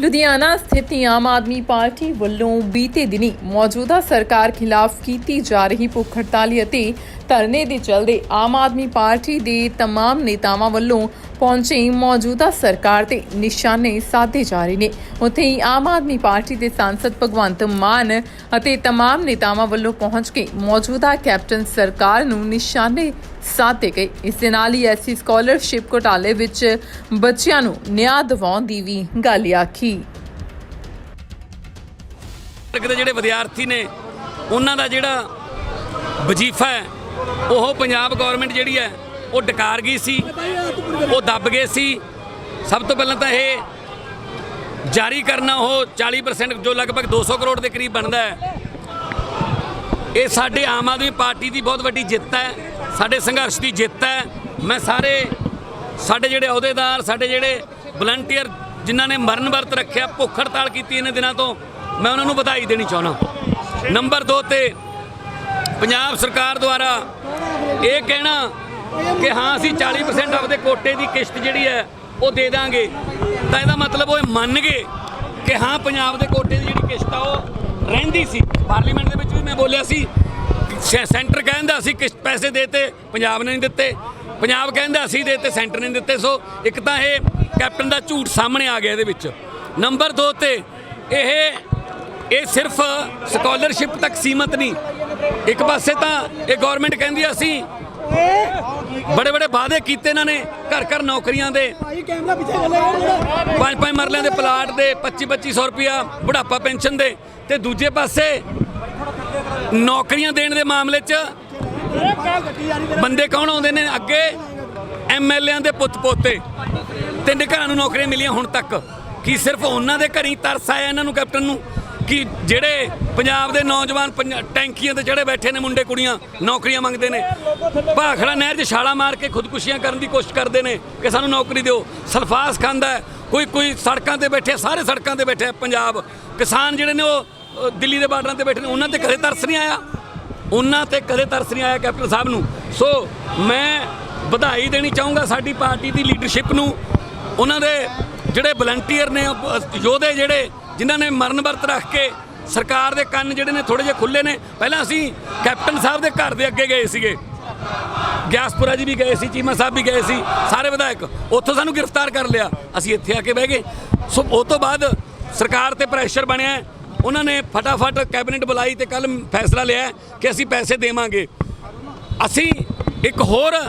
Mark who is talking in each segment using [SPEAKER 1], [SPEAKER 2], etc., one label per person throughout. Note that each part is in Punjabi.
[SPEAKER 1] ਲੁਧਿਆਣਾ ਸਥਿਤ ਆਮ ਆਦਮੀ ਪਾਰਟੀ ਵੱਲੋਂ ਬੀਤੇ ਦਿਨੀ ਮੌਜੂਦਾ ਸਰਕਾਰ ਖਿਲਾਫ ਕੀਤੀ ਜਾ ਰਹੀ ਭੁੱਖ ਹੜਤਾਲੀ ਅਤੇ ਧਰਨੇ ਦੇ ਚਲਦੇ ਆਮ ਆਦਮੀ ਪਾਰਟੀ ਦੇ तमाम ਨੇਤਾਵਾਂ ਵੱਲੋਂ ਪਹੁੰਚੇ ਮੌਜੂਦਾ ਸਰਕਾਰ ਤੇ ਨਿਸ਼ਾਨੇ ਸਾਧੇ ਜਾ ਰਹੇ ਨੇ ਉੱਥੇ ਹੀ ਆਮ ਆਦਮੀ ਪਾਰਟੀ ਦੇ ਸਾਂਸਦ ਭਗਵੰਤ ਮਾਨ ਅਤੇ तमाम ਨੇਤਾਵਾਂ ਵੱਲੋਂ ਪਹੁੰਚ ਕੇ ਮੌਜੂਦਾ ਕੈਪਟਨ ਸਰਕਾਰ ਨੂੰ ਨਿਸ਼ਾਨੇ ਸਾਧੇ ਗਏ ਇਸ ਦੇ ਨਾਲ ਹੀ ਐਸੀ ਸਕਾਲਰਸ਼ਿਪ ਘੁਟਾਲੇ ਵਿੱਚ ਬੱਚਿਆਂ ਨੂੰ ਨਿਆਂ ਦਿਵਾਉਣ ਦੀ ਵੀ ਗੱਲ ਆਖੀ
[SPEAKER 2] ਵਰਗ ਦੇ ਜਿਹੜੇ ਵਿਦਿਆਰਥੀ ਨੇ ਉਹਨਾਂ ਦਾ ਜਿਹੜਾ ਵਜੀਫਾ ਹੈ ਉਹ ਪੰਜਾਬ ਗਵਰਨਮੈਂਟ ਜਿਹੜੀ ਹੈ, ਉਹ ਡਕਾਰ ਗਈ ਸੀ, ਉਹ ਦੱਬ ਗਏ ਸੀ। ਸਭ ਤੋਂ ਪਹਿਲਾਂ ਤਾਂ ਇਹ ਜਾਰੀ ਕਰਨਾ ਉਹ 40% ਜੋ ਲਗਭਗ 200 ਕਰੋੜ ਦੇ ਕਰੀਬ ਬਣਦਾ ਹੈ। ਇਹ ਸਾਡੇ ਆਮ ਆਦਮੀ ਪਾਰਟੀ ਦੀ ਬਹੁਤ ਵੱਡੀ ਜਿੱਤ ਹੈ, ਸਾਡੇ ਸੰਘਰਸ਼ ਦੀ ਜਿੱਤ ਹੈ। ਮੈਂ ਸਾਰੇ ਸਾਡੇ ਜਿਹੜੇ ਅਹੁਦੇਦਾਰ, ਸਾਡੇ ਜਿਹੜੇ ਵਲੰਟੀਅਰ ਜਿਨ੍ਹਾਂ ਨੇ ਮਰਨ ਵਰਤ ਰੱਖਿਆ, ਭੁੱਖ ਹੜਤਾਲ ਕੀਤੀ ਇਹਨਾਂ ਦਿਨਾਂ ਤੋਂ, ਮੈਂ ਉਹਨਾਂ ਨੂੰ ਵਧਾਈ ਦੇਣੀ ਚਾਹੁੰਦਾ। ਨੰਬਰ 2 ਤੇ ਪੰਜਾਬ ਸਰਕਾਰ ਦੁਆਰਾ ਇਹ ਕਹਿਣਾ ਕਿ ਹਾਂ, ਅਸੀਂ 40% ਆਪਦੇ ਕੋਟੇ ਦੀ ਕਿਸ਼ਤ ਜਿਹੜੀ ਹੈ, ਉਹ ਦੇ ਦਾਂਗੇ। ਤਾਂ ਇਹਦਾ ਮਤਲਬ ਉਹ ਇਹ ਮੰਨ ਗਏ ਕਿ ਹਾਂ, ਪੰਜਾਬ ਦੇ ਕੋਟੇ ਦੀ ਜਿਹੜੀ ਕਿਸ਼ਤ ਆ, ਉਹ ਰਹਿੰਦੀ ਸੀ। ਪਾਰਲੀਮੈਂਟ ਦੇ ਵਿੱਚ ਵੀ ਮੈਂ ਬੋਲਿਆ ਸੀ ਸੈਂਟਰ ਕਹਿੰਦਾ ਅਸੀਂ ਕਿਸ਼ਤ ਪੈਸੇ ਦੇਤੇ, ਪੰਜਾਬ ਨੇ ਨਹੀਂ ਦਿੱਤੇ। ਪੰਜਾਬ ਕਹਿੰਦਾ ਅਸੀਂ ਦੇਤੇ, ਸੈਂਟਰ ਨੇ ਦਿੱਤੇ। ਸੋ ਇੱਕ ਤਾਂ ਇਹ ਕੈਪਟਨ ਦਾ ਝੂਠ ਸਾਹਮਣੇ ਆ ਗਿਆ ਇਹਦੇ ਵਿੱਚ। ਨੰਬਰ 2 ਤੇ ਇਹ ਇਹ ਸਿਰਫ ਸਕਾਲਰਸ਼ਿਪ ਤੱਕ ਸੀਮਤ ਨਹੀਂ ਇੱਕ ਪਾਸੇ ਤਾਂ ਇਹ ਗਵਰਨਮੈਂਟ ਕਹਿੰਦੀ ਆ ਅਸੀਂ ਬੜੇ ਬੜੇ ਵਾਅਦੇ ਕੀਤੇ ਇਹਨਾਂ ਨੇ ਘਰ ਘਰ ਨੌਕਰੀਆਂ ਦੇ। ਪੰਜ ਪੰਜ ਮਰਲਿਆਂ ਦੇ ਪਲਾਟ ਦੇ 25 2500 ਰੁਪਿਆ ਬੁਢਾਪਾ ਪੈਨਸ਼ਨ ਦੇ। ਤੇ ਦੂਜੇ ਪਾਸੇ ਨੌਕਰੀਆਂ ਦੇਣ ਦੇ ਮਾਮਲੇ 'ਚ ਬੰਦੇ ਕੌਣ ਆਉਂਦੇ ਨੇ ਅੱਗੇ? ਐਮਐਲਏਆਂ ਦੇ ਪੁੱਤ ਪੋਤੇ। ਤਿੰਨ ਘਰਾਂ ਨੂੰ ਨੌਕਰੀਆਂ ਮਿਲੀਆਂ ਹੁਣ ਤੱਕ। ਕੀ ਸਿਰਫ ਉਹਨਾਂ ਦੇ ਘਰੀ ਤਰਸ ਆਇਆ ਇਹਨਾਂ ਨੂੰ ਕੈਪਟਨ ਨੂੰ? ਕਿ ਜਿਹੜੇ ਪੰਜਾਬ ਦੇ ਨੌਜਵਾਨ ਪੰਜਾ- ਟੈਂਕੀਆਂ ਤੇ ਚੜੇ ਬੈਠੇ ਨੇ ਮੁੰਡੇ ਕੁੜੀਆਂ, ਨੌਕਰੀਆਂ ਮੰਗਦੇ ਨੇ। ਭਾਖੜਾ ਨਹਿਰ 'ਚ ਛਾਲਾ ਮਾਰ ਕੇ ਖੁਦਕੁਸ਼ੀਆਂ ਕਰਨ ਦੀ ਕੋਸ਼ਿਸ਼ ਕਰਦੇ ਨੇ ਕਿ ਸਾਨੂੰ ਨੌਕਰੀ ਦਿਓ। ਸਲਫਾਸ ਖਾਂਦਾ ਕੋਈ ਕੋਈ ਸੜਕਾਂ ਤੇ ਬੈਠੇ, ਸਾਰੇ ਸੜਕਾਂ ਤੇ ਬੈਠੇ ਪੰਜਾਬ। ਕਿਸਾਨ ਜਿਹੜੇ ਨੇ ਉਹ ਦਿੱਲੀ ਦੇ ਬਾਰਡਰਾਂ ਤੇ ਬੈਠੇ ਨੇ, ਉਹਨਾਂ ਤੇ ਕਦੇ ਤਰਸ ਨਹੀਂ ਆਇਆ। ਉਹਨਾਂ ਤੇ ਕਦੇ ਤਰਸ ਨਹੀਂ ਆਇਆ ਕੈਪਟਨ ਸਾਹਿਬ ਨੂੰ। ਸੋ ਮੈਂ ਵਧਾਈ ਦੇਣੀ ਚਾਹੂੰਗਾ ਸਾਡੀ ਪਾਰਟੀ ਦੀ ਲੀਡਰਸ਼ਿਪ ਨੂੰ। ਉਹਨਾਂ ਦੇ ਜਿਹੜੇ ਵਲੰਟੀਅਰ ਨੇ ਯੋਧੇ ਜਿਹੜੇ ਜਿਨ੍ਹਾਂ ਨੇ ਮਰਨ ਵਰਤ ਰੱਖ ਕੇ ਸਰਕਾਰ ਦੇ ਕੰਨ ਜਿਹੜੇ ਨੇ ਥੋੜੇ ਜਿਹੇ ਖੁੱਲੇ ਨੇ। ਪਹਿਲਾਂ ਅਸੀਂ ਕੈਪਟਨ ਸਾਹਿਬ ਦੇ ਘਰ ਦੇ ਅੱਗੇ ਗਏ ਸੀਗੇ। ਗਿਆਸਪੁਰਾ ਜੀ ਵੀ ਗਏ ਸੀ, ਚੀਮਾ ਸਾਹਿਬ ਵੀ ਗਏ ਸੀ, ਸਾਰੇ ਵਿਧਾਇਕ। ਉੱਥੋਂ ਸਾਨੂੰ ਗ੍ਰਿਫਤਾਰ ਕਰ ਲਿਆ। ਅਸੀਂ ਇੱਥੇ ਆ ਕੇ ਬਹਿ ਗਏ। ਸੋ ਉਹ ਤੋਂ ਬਾਅਦ ਸਰਕਾਰ ਤੇ ਪ੍ਰੈਸ਼ਰ ਬਣਿਆ ਉਹਨਾਂ ਨੇ ਫਟਾਫਟ ਕੈਬਨਿਟ ਬੁਲਾਈ ਤੇ ਕੱਲ ਫੈਸਲਾ ਲਿਆ ਕਿ ਅਸੀਂ ਪੈਸੇ ਦੇਵਾਂਗੇ। ਅਸੀਂ ਇੱਕ ਹੋਰ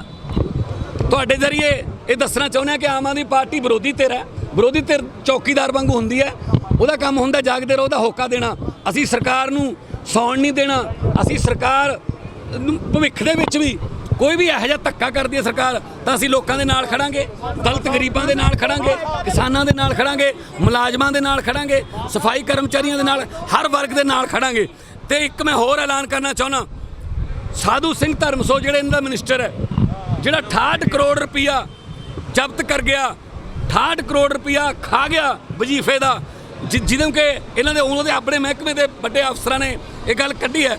[SPEAKER 2] ਤੁਹਾਡੇ ਜ਼ਰੀਏ ਇਹ ਦੱਸਣਾ ਚਾਹੁੰਦੇ ਹਾਂ ਕਿ ਆਮ ਆਦਮੀ ਪਾਰਟੀ ਵਿਰੋਧੀ ਧਿਰ ਹੈ। ਵਿਰੋਧੀ ਧਿਰ ਚੌਕੀਦਾਰ ਵਾਂਗੂ ਹੁੰਦੀ ਹੈ। ਉਹਦਾ ਕੰਮ ਹੁੰਦਾ ਜਾਗਦੇ ਰਹੋ, ਉਹਦਾ ਹੋਕਾ ਦੇਣਾ। ਅਸੀਂ ਸਰਕਾਰ ਨੂੰ ਸੌਣ ਨਹੀਂ ਦੇਣਾ। ਅਸੀਂ ਸਰਕਾਰ ਭਵਿੱਖ ਦੇ ਵਿੱਚ ਵੀ ਕੋਈ ਵੀ ਇਹੋ ਜਿਹਾ ਧੱਕਾ ਕਰਦੀ ਹੈ ਸਰਕਾਰ, ਤਾਂ ਅਸੀਂ ਲੋਕਾਂ ਦੇ ਨਾਲ ਖੜਾਂਗੇ, ਦਲਤ ਗਰੀਬਾਂ ਦੇ ਨਾਲ ਖੜਾਂਗੇ, ਕਿਸਾਨਾਂ ਦੇ ਨਾਲ ਖੜਾਂਗੇ, ਮੁਲਾਜ਼ਮਾਂ ਦੇ ਨਾਲ ਖੜਾਂਗੇ, ਸਫ਼ਾਈ ਕਰਮਚਾਰੀਆਂ ਦੇ ਨਾਲ, ਹਰ ਵਰਗ ਦੇ ਨਾਲ ਖੜਾਂਗੇ। ਤੇ ਇੱਕ ਮੈਂ ਹੋਰ ਐਲਾਨ ਕਰਨਾ ਚਾਹੁੰਦਾ। ਸਾਧੂ ਸਿੰਘ ਧਰਮਸੋ ਜਿਹੜੇ ਇਹਨਾਂ ਦਾ ਮਿਨਿਸਟਰ ਹੈ, ਜਿਹੜਾ 68 ਕਰੋੜ ਰੁਪਇਆ ਜ਼ਬਤ ਕਰ ਗਿਆ 68 ਕਰੋੜ ਰੁਪਇਆ ਖਾ ਗਿਆ ਵਜੀਫੇ ਦਾ। ਜਿਹਦੇ ਕਿ ਇਹਨਾਂ ਦੇ ਉਹਨਾਂ ਦੇ ਆਪਣੇ ਮਹਿਕਮੇ ਦੇ ਵੱਡੇ ਅਫਸਰਾਂ ਨੇ ਇਹ ਗੱਲ ਕੱਢੀ ਹੈ।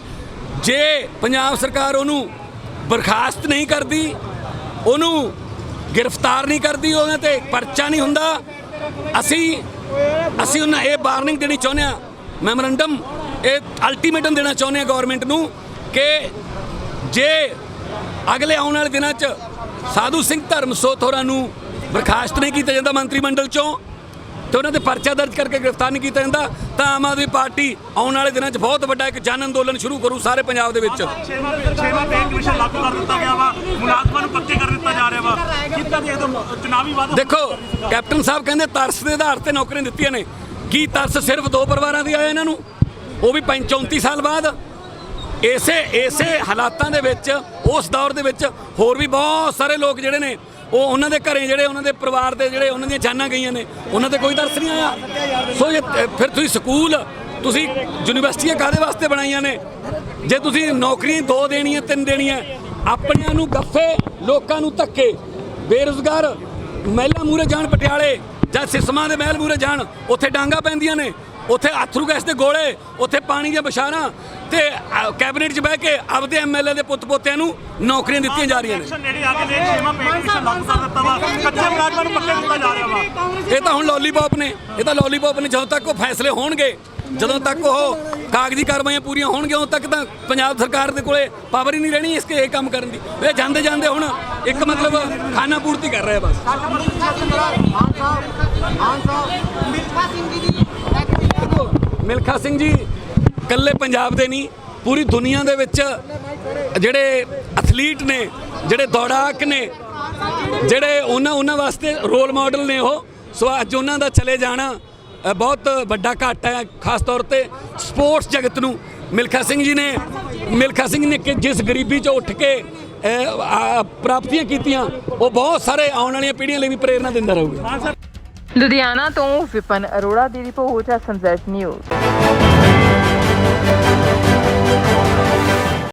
[SPEAKER 2] ਜੇ ਪੰਜਾਬ ਸਰਕਾਰ ਉਹਨੂੰ ਬਰਖਾਸਤ ਨਹੀਂ ਕਰਦੀ, ਉਹਨੂੰ ਗ੍ਰਿਫਤਾਰ ਨਹੀਂ ਕਰਦੀ ਉਹਨਾਂ ਤੇ ਪਰਚਾ ਨਹੀਂ ਹੁੰਦਾ, ਅਸੀਂ ਅਸੀਂ ਉਹਨਾਂ ਇਹ ਵਾਰਨਿੰਗ ਦੇਣੀ ਚਾਹੁੰਦੇ ਆ ਮੈਮੋਰੰਡਮ, ਇਹ ਅਲਟੀਮੇਟਮ ਦੇਣਾ ਚਾਹੁੰਦੇ ਆ ਗਵਰਨਮੈਂਟ ਨੂੰ ਕਿ ਜੇ ਅਗਲੇ ਆਉਣ ਵਾਲੇ ਦਿਨਾਂ 'ਚ ਸਾਧੂ ਸਿੰਘ ਧਰਮਸੋਤ ਹੋਰਾਂ ਨੂੰ ਬਰਖਾਸਤ ਨਹੀਂ ਕੀਤਾ ਜਾਂਦਾ ਮੰਤਰੀ ਮੰਡਲ 'ਚੋਂ ਤੇ ਉਹਨਾਂ ਤੇ ਪਰਚਾ ਦਰਜ ਕਰਕੇ ਗ੍ਰਿਫਤਾਰ ਨਹੀਂ ਕੀਤਾ ਜਾਂਦਾ। ਤਾਂ ਆਮ ਆਦਮੀ ਪਾਰਟੀ ਆਉਣ ਵਾਲੇ ਦਿਨਾਂ 'ਚ ਬਹੁਤ ਵੱਡਾ ਇੱਕ ਜਨ ਅੰਦੋਲਨ ਸ਼ੁਰੂ ਕਰੂ ਸਾਰੇ ਪੰਜਾਬ ਦੇ ਵਿੱਚ।
[SPEAKER 3] ਛੇਵਾਂ ਛੇਵਾਂ ਪੇ ਕਮਿਸ਼ਨ ਲਾਗੂ ਕਰ ਦਿੱਤਾ ਗਿਆ ਵਾ। ਮੁਲਾਜ਼ਮਾਂ ਨੂੰ ਪੱਕੇ ਕਰ ਦਿੱਤਾ ਜਾ ਰਿਹਾ ਵਾ। ਕਿੱਦਾਂ ਦੇ ਦੋ ਚੁਣਾਵੀ ਵਾਅਦਾ
[SPEAKER 2] ਦੇਖੋ ਕੈਪਟਨ ਸਾਹਿਬ ਕਹਿੰਦੇ ਤਰਸ ਦੇ ਆਧਾਰ ਤੇ ਨੌਕਰੀਆਂ ਦਿੱਤੀਆਂ ਨੇ। ਕੀ ਤਰਸ ਸਿਰਫ ਦੋ ਪਰਿਵਾਰਾਂ ਦੀ ਆਇਆ ਇਹਨਾਂ ਨੂੰ? ਉਹ ਵੀ 35 ਸਾਲ ਬਾਅਦ। ਇਸੇ ਇਸੇ ਹਾਲਾਤਾਂ ਦੇ ਵਿੱਚ ਉਸ ਦੌਰ ਦੇ ਵਿੱਚ ਹੋਰ ਵੀ ਬਹੁਤ ਸਾਰੇ ਲੋਕ ਜਿਹੜੇ ਨੇ ਉਹ ਉਹਨਾਂ ਦੇ ਘਰੇ ਜਿਹੜੇ ਉਹਨਾਂ ਦੇ ਪਰਿਵਾਰ ਦੇ ਜਿਹੜੇ ਉਹਨਾਂ ਦੀਆਂ ਜਾਨਾਂ ਗਈਆਂ ਨੇ, ਉਹਨਾਂ ਤੇ ਕੋਈ ਦਰਸ ਨਹੀਂ ਆਇਆ। ਸੋ ਇਹ ਫਿਰ ਤੁਸੀਂ ਸਕੂਲ, ਤੁਸੀਂ ਯੂਨੀਵਰਸਿਟੀਆਂ ਕਾਦੇ ਵਾਸਤੇ ਬਣਾਈਆਂ ਨੇ? ਜੇ ਤੁਸੀਂ ਨੌਕਰੀਆਂ ਦੋ ਦੇਣੀਆਂ, ਤਿੰਨ ਦੇਣੀਆਂ, ਆਪਣਿਆਂ ਨੂੰ ਗੱਫੇ, ਲੋਕਾਂ ਨੂੰ ਧੱਕੇ, ਬੇਰੁਜ਼ਗਾਰ, ਮਹਿਲਾ ਮੂਰੇ ਜਾਣ ਪਟਿਆਲੇ, ਜਾਂ ਸਿਸਮਾਂ ਦੇ ਮਹਿਲ ਮੂਰੇ ਜਾਣ, ਉੱਥੇ ਡਾਂਗਾ ਪੈਂਦੀਆਂ ਨੇ, ਉੱਥੇ ਅਥਰੂ ਗੈਸ ਦੇ ਗੋਲੇ, ਉੱਥੇ ਪਾਣੀ ਦੀਆਂ ਬਸ਼ਾਰਾਂ ਤੇ ਕੈਬਨਿਟ 'ਚ ਬਹਿ ਕੇ ਆਪਦੇ ਐਮਐਲਏ ਦੇ ਪੁੱਤ ਪੋਤਿਆਂ ਨੂੰ ਨੌਕਰੀਆਂ ਦਿੱਤੀਆਂ ਜਾ ਰਹੀਆਂ ਨੇ।
[SPEAKER 3] ਇਲੈਕਸ਼ਨ ਨੇੜੇ ਆ ਕੇ ਨੇ ਛੇਵਾਂ ਪੇ ਕਮਿਸ਼ਨ ਲਾਗੂ ਕਰ ਦਿੱਤਾ ਵਾ। ਕੱਚੇ ਮੁਲਾਜ਼ਮਾਂ ਨੂੰ ਪੱਕੇ ਦਿੱਤਾ ਜਾ ਰਿਹਾ ਵਾ।
[SPEAKER 2] ਇਹ ਤਾਂ ਹੁਣ ਲੋਲੀਪੌਪ ਨੇ ਇਹ ਤਾਂ ਲੋਲੀਪੌਪ ਨੇ। ਜਦੋਂ ਤੱਕ ਉਹ ਫੈਸਲੇ ਹੋਣਗੇ ਜਦੋਂ ਤੱਕ ਉਹ ਕਾਗਜ਼ੀ ਕਾਰਵਾਈਆਂ ਪੂਰੀਆਂ ਹੋਣਗੀਆਂ ਉਦੋਂ ਤੱਕ ਤਾਂ ਪੰਜਾਬ ਸਰਕਾਰ ਦੇ ਕੋਲੇ ਪਾਵਰ ਹੀ ਨਹੀਂ ਰਹਿਣੀ ਇਸ ਇਹ ਕੰਮ ਕਰਨ ਦੀ। ਇਹ ਜਾਂਦੇ ਜਾਂਦੇ ਹੁਣ ਇੱਕ ਮਤਲਬ ਖਾਨਾ ਪੂਰਤੀ ਕਰ ਰਿਹਾ ਬਸ। ਮਿਲਖਾ ਸਿੰਘ ਜੀ ਕੱਲੇ ਪੰਜਾਬ ਦੇ ਨਹੀਂ, ਪੂਰੀ ਦੁਨੀਆ ਦੇ ਵਿੱਚ ਜਿਹੜੇ ਐਥਲੀਟ ਨੇ, ਜਿਹੜੇ ਦੌੜਾਕ ਨੇ, ਜਿਹੜੇ ਉਹਨਾਂ ਉਹਨਾਂ ਵਾਸਤੇ ਰੋਲ ਮਾਡਲ ਨੇ ਉਹ। ਸੋ ਅੱਜ ਉਹਨਾਂ ਦਾ ਚਲੇ ਜਾਣਾ ਬਹੁਤ ਵੱਡਾ ਘਾਟ ਹੈ, ਖਾਸ ਤੌਰ ਤੇ ਸਪੋਰਟਸ ਜਗਤ ਨੂੰ। ਮਿਲਖਾ ਸਿੰਘ ਜੀ ਨੇ, ਮਿਲਖਾ ਸਿੰਘ ਨੇ ਕਿ ਜਿਸ ਗਰੀਬੀ ਚੋਂ ਉੱਠ ਕੇ ਪ੍ਰਾਪਤੀਆਂ ਕੀਤੀਆਂ, ਉਹ ਬਹੁਤ ਸਾਰੇ ਆਉਣ ਵਾਲੀਆਂ ਪੀੜ੍ਹੀਆਂ ਲਈ ਵੀ ਪ੍ਰੇਰਨਾ ਦਿੰਦਾ ਰਹੂਗਾ।
[SPEAKER 1] ਲੁਧਿਆਣਾ ਤੋਂ ਵਿਪਨ ਅਰੋੜਾ ਦੀ ਰਿਪੋਰਟ ਹੈ ਸੰਜੈਟ ਨਿਊਜ਼।